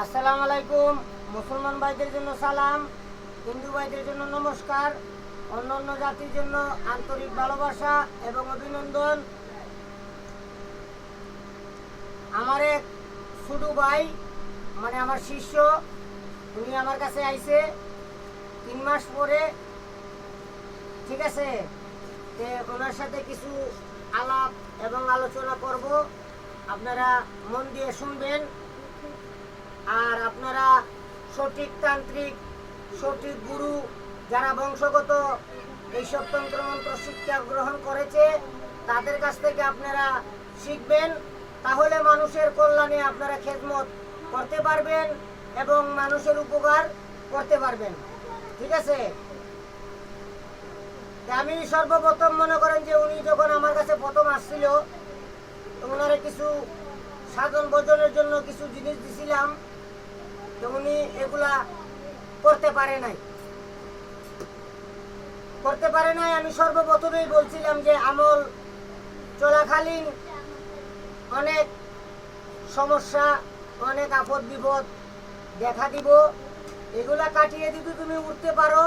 আসসালামু আলাইকুম। মুসলমান ভাইদের জন্য সালাম, হিন্দু ভাইদের জন্য নমস্কার, অন্য অন্য জাতির জন্য আন্তরিক ভালোবাসা এবং অভিনন্দন। আমার এক ছোট ভাই মানে আমার শিষ্য, উনি আমার কাছে আইছে তিন মাস পরে। ঠিক আছে? ওনার সাথে কিছু আলাপ এবং আলোচনা করব। আপনারা মন দিয়ে শুনবেন। আর আপনারা সঠিক তান্ত্রিক সঠিক গুরু যারা বংশগত এইসব তন্ত্রমন্ত্র শিক্ষা গ্রহণ করেছে, তাদের কাছ থেকে আপনারা শিখবেন। তাহলে মানুষের কল্যাণে আপনারা খেদমত করতে পারবেন এবং মানুষের উপকার করতে পারবেন। ঠিক আছে? আমি সর্বপ্রথম মনে করেন যে উনি যখন আমার কাছে প্রথম আসছিল ওনারে কিছু সাধন ভোজনের জন্য কিছু জিনিস দিছিলাম। তো উনি এগুলা করতে পারে নাই। করতে পারে নাই, আমি সর্বপ্রথমেই বলছিলাম যে আমল চলাকালীন অনেক সমস্যা, অনেক আপদ বিপদ দেখা দিব। এগুলা কাটিয়ে যদি তুমি উঠতে পারো,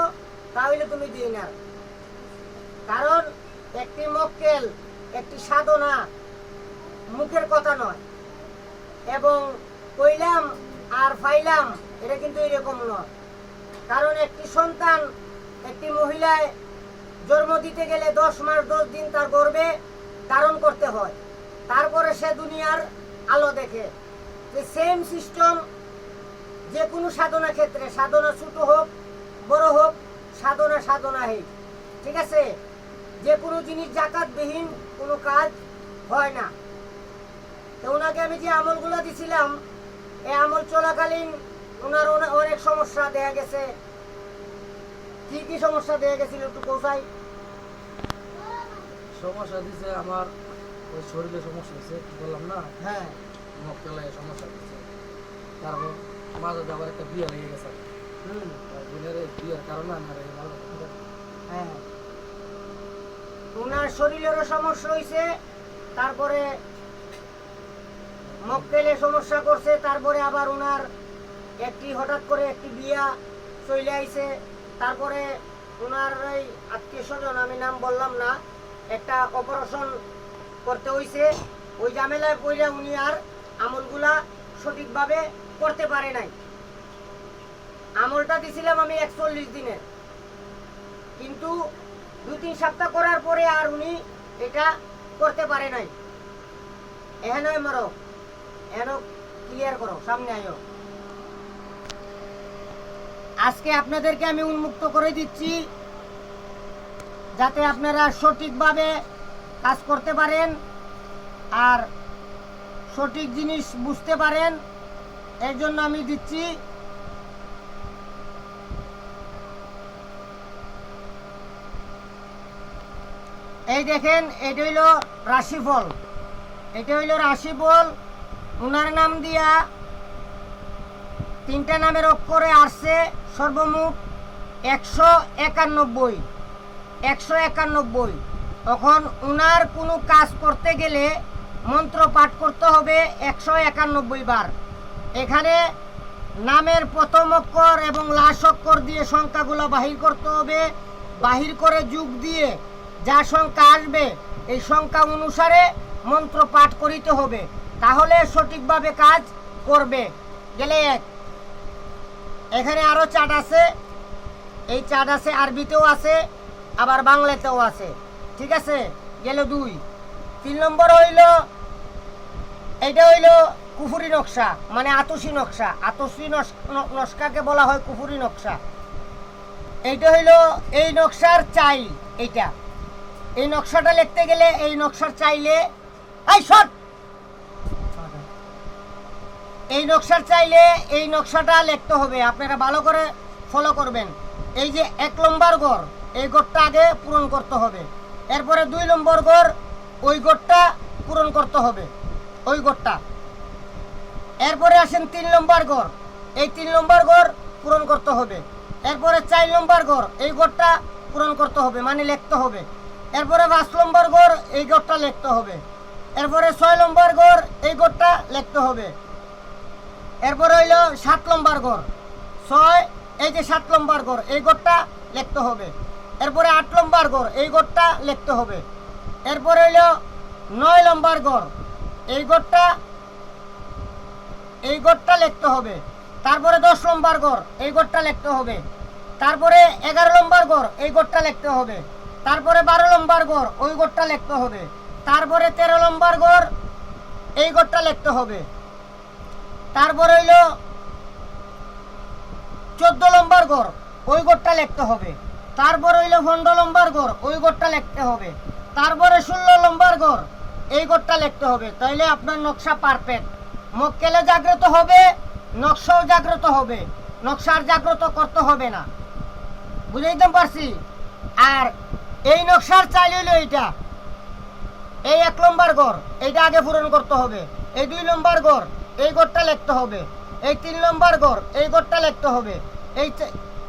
তাহলে তুমি দিই না কারণ একটি মক্কেল, একটি সাধনা মুখের কথা নয়। এবং কইলাম আর ফাইলাম, এটা কিন্তু এরকম নয়। কারণ একটি সন্তান, একটি মহিলায় জন্ম দিতে গেলে দশ মাস, দশ দিন তার গর্বে ধারণ করতে হয়। তারপরে সে দুনিয়ার আলো দেখে। যে সেম সিস্টেম যে কোনো সাধনা ক্ষেত্রে, সাধনা ছোটো হোক, বড় হোক, সাধনা সাধনা হেই ঠিক আছে? যে কোনো জিনিস জাকাতবিহীন কোনো কাজ হয় না। তো ওনাকে আমি যে আমলগুলো দিছিলাম এই আমল চলাকালীন ওনার অনেক সমস্যা দেখা গেছে। কি কি সমস্যা দেখা গেছিল একটু কোথায় সমস্যা দিছে আমার ওই শরীরে সমস্যা হয়েছে বললাম না? হ্যাঁ। মক্কেলায় সমস্যা দিচ্ছে তারপর মাঝে দিয়ে আবার একটা বিয়ে লেগে গেছে। হুম। বোনের বিয়ের কারণে আমার এই ভালো হ্যাঁ। ওনার শরীরেরও সমস্যা হয়েছে তারপরে মক্কেলে সমস্যা করছে, তারপরে আবার ওনার একটি হঠাৎ করে একটি বিয়া চলে আইছে। তারপরে ওনার এই আত্মীয় স্বজন, আমি নাম বললাম না, একটা অপারেশন করতে হইছে। ওই ঝামেলায় পড়ে উনি আর আমলগুলা সঠিকভাবে করতে পারে নাই। আমলটা দিছিলাম আমি একচল্লিশ দিনের। কিন্তু দুই তিন সপ্তাহ করার পরে আর উনি এটা করতে পারে নাই। এহেন মারো আজকে আপনাদেরকে আমি উন্মুক্ত করে দিচ্ছি, যাতে আপনারা সঠিকভাবে কাজ করতে পারেন আর সঠিক জিনিস বুঝতে পারেন এর জন্য আমি দিচ্ছি। এই দেখেন, এটা হইল রাশিফল। এটা হইল রাশিফল। ওনার নাম দিয়া তিনটা নামের অক্ষরে আসছে সর্বমোট একশো একানব্বই একশো একানব্বই। তখন ওনার কোনো কাজ করতে গেলে মন্ত্র পাঠ করতে হবে একশো একানব্বই বার। এখানে নামের প্রথম অক্ষর এবং লাশ অক্ষর দিয়ে সংখ্যাগুলো বাহির করতে হবে। বাহির করে যুগ দিয়ে যা সংখ্যা আসবে, এই সংখ্যা অনুসারে মন্ত্র পাঠ করিতে হবে। তাহলে সঠিকভাবে কাজ করবে। গেলে এক এখানে আরও চাট আছে, এই চাট আছে, আরবিতেও আছে, আবার বাংলাতেও আছে। ঠিক আছে? গেল দুই। তিন নম্বর হইল এটা হইল কুফুরি নকশা মানে আতসী নকশা। আতসী নকশাকে বলা হয় কুফুরি নকশা। এইটা হইল এই নকশার চাই এইটা। এই নকশাটা লিখতে গেলে এই নকশার চাইলে এই শট এই নকশার চাইলে এই নকশাটা লিখতে হবে। আপনারা ভালো করে ফলো করবেন। এই যে এক নম্বর গড় এই গড়টা আগে পূরণ করতে হবে। এরপরে দুই নম্বর গড় ওই গড়টা পূরণ করতে হবে। ওই গড়টা এরপরে আসেন তিন নম্বর গড় এই তিন নম্বর গড় পূরণ করতে হবে। এরপরে চার নম্বর গড় এই গড়টা পূরণ করতে হবে মানে লিখতে হবে। এরপরে পাঁচ নম্বর গড় এই গড়টা লিখতে হবে। এরপরে ছয় নম্বর গড় এই গড়টা লিখতে হবে। এরপরে হইল সাত নম্বর ঘর ছয়, এই যে সাত নম্বর ঘর এই ঘরটা লিখতে হবে। এরপরে আট নম্বর ঘর এই ঘরটা লিখতে হবে। এরপরে হইল নয় নম্বর ঘর এই ঘরটা এই ঘরটা লিখতে হবে। তারপরে দশ নম্বর ঘর এই ঘরটা লিখতে হবে। তারপরে এগারো নম্বর ঘর এই ঘরটা লিখতে হবে। তারপরে বারো নম্বর ঘর ওই ঘরটা লিখতে হবে। তারপরে তেরো নম্বর ঘর এই ঘরটা লিখতে হবে। তারপর হইল চোদ্দ নম্বর ঘর, ওই ঘরটা লিখতে হবে। তারপর হইল পনেরো নম্বর ঘর, ওই ঘরটা লিখতে হবে। তারপরে ষোলো নম্বর ঘর, এই ঘরটা লিখতে হবে। তাইলে আপনার নকশা পারফেক্ট মক্কেলে জাগ্রত হবে, নকশাও জাগ্রত হবে। নকশার জাগ্রত করতে হবে না। বুঝাইতে পারছি? আর এই নকশার চাইল হইল এইটা। এই এক নম্বর ঘর, এইটা আগে পূরণ করতে হবে। এই দুই নম্বর ঘর এই ঘরটা লিখতে হবে। এই তিন নম্বর ঘর এই ঘরটা লিখতে হবে। এই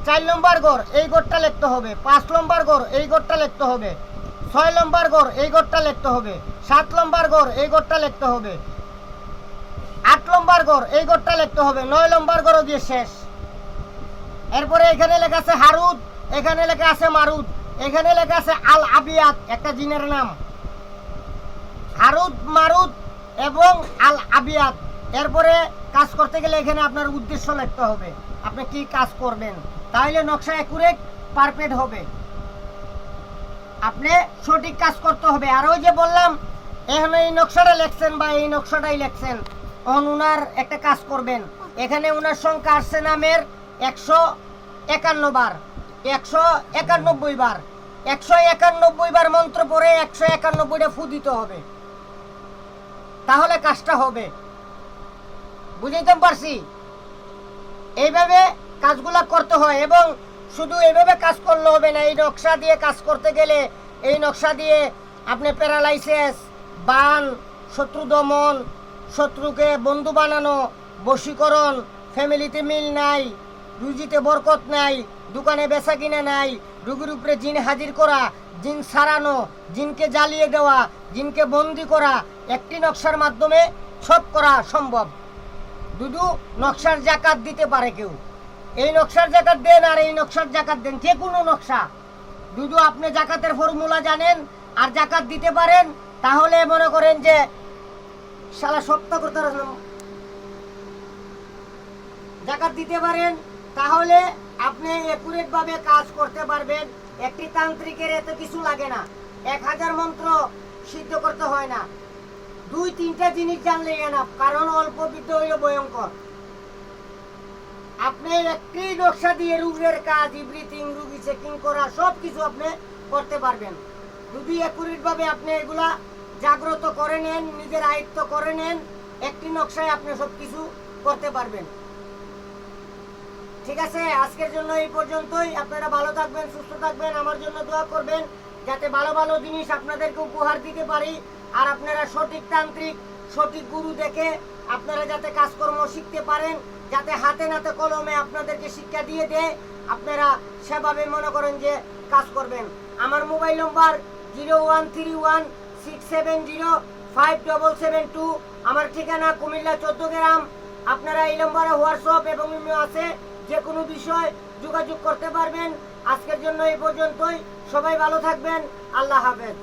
চার নম্বর ঘর এই ঘরটা লিখতে হবে। পাঁচ নম্বর ঘর এই ঘরটা লিখতে হবে। ছয় নম্বর ঘর এই ঘরটা লিখতে হবে। সাত নম্বর ঘর এই ঘরটা লিখতে হবে। আট নম্বর ঘর এই ঘরটা লিখতে হবে। নয় নম্বর ঘরও দিয়ে শেষ। এরপরে এখানে লেখা আছে হারুদ, এখানে লেখা আছে মারুদ, এখানে লেখা আছে আল আবিয়াত একটা জিনের নাম। হারুদ, মারুদ এবং আল আবিয়াত এরপরে কাজ করতে গেলে এখানে আপনার উদ্দেশ্য লিখতে হবে। আপনি কি কাজ করবেন? তাহলে নকশা অ্যাকুরেট পারফেক্ট হবে। আপনি সঠিক কাজ করতে হবে। আর ওই যে বললাম, এখন এই নকশাটা লেখছেন বা এই নকশাটাই লেখছেন তখন উনার একটা কাজ করবেন। এখানে উনার সংখ্যা আসছে নামের একশো একান্ন বার। একশো একানব্বই বার। একশো একানব্বই বার মন্ত্র পড়ে একশো একানব্বইটা ফু দিতে হবে। তাহলে কাজটা হবে। বুঝাইতে পারছি। এইভাবে কাজগুলা করতে হয় এবং শুধু এইভাবে কাজ করলে হবে না, এই নকশা দিয়ে কাজ করতে গেলে এই নকশা দিয়ে আপনি প্যারালাইসিস বান, শত্রু দমন, শত্রুকে বন্ধু বানানো, বশীকরণ ফ্যামিলিতে মিল নাই, রুজিতে বরকত নাই, দোকানে বেচা কিনা নাই, রুগীর উপরে জিন হাজির করা, জিন সারানো, জিনকে জ্বালিয়ে দেওয়া, জিনকে বন্দি করা, একটি নকশার মাধ্যমে সব করা সম্ভব। দুদু, নকশার জাকাত দিতে পারে কেউ। এই নকশার জাকাত দেন আর এই নকশার জাকাত দেন, যে কোনো নকশা। দুদু, আপনি জাকাতের ফর্মুলা জানেন আর জাকাত দিতে পারেন, তাহলে মনে করেন যে সারা সপ্তাহ করতে। জাকাত দিতে পারেন, তাহলে আপনি ভাবে কাজ করতে পারবেন। একটি তান্ত্রিকের এত কিছু লাগে না। এক হাজার মন্ত্র সিদ্ধ করতে হয় না। দুই, তিনটা জিনিস জানলে না, কারণ অল্প বিদ্যা হইল ভয়ঙ্কর। আপনি একটি নকশা দিয়ে রুগের কাজ ইভরিথিং রুগী চেকিং করা সব কিছু আপনি করতে পারবেন। যদি ভাবে আপনি এগুলা জাগ্রত করে নেন, নিজের আয়ত্ত করে নেন, একটি নকশায় আপনি সব কিছু করতে পারবেন। ঠিক আছে, আজকের জন্য এই পর্যন্তই। আপনারা ভালো থাকবেন, সুস্থ থাকবেন। আমার জন্য দোয়া করবেন, যাতে ভালো ভালো জিনিস আপনাদেরকে উপহার দিতে পারি। আর আপনারা সঠিক তান্ত্রিক, সঠিক গুরু দেখে আপনারা যাতে কাজকর্ম শিখতে পারেন, যাতে হাতে নাতে কলমে আপনাদেরকে শিক্ষা দিয়ে দেয়, আপনারা সেভাবে মনে করেন যে কাজ করবেন। আমার mobile number zero one three one six seven zero five double seven two, আমার ঠিকানা কুমিল্লা চোদ্দ গ্রাম। আপনারা এই নম্বরে হোয়াটসঅ্যাপ এবং ইমেল আছে যে কোনো বিষয় যোগাযোগ করতে পারবেন। আজকের জন্য এই পর্যন্তই। সবাই ভালো থাকবেন। আল্লাহ হাফেজ।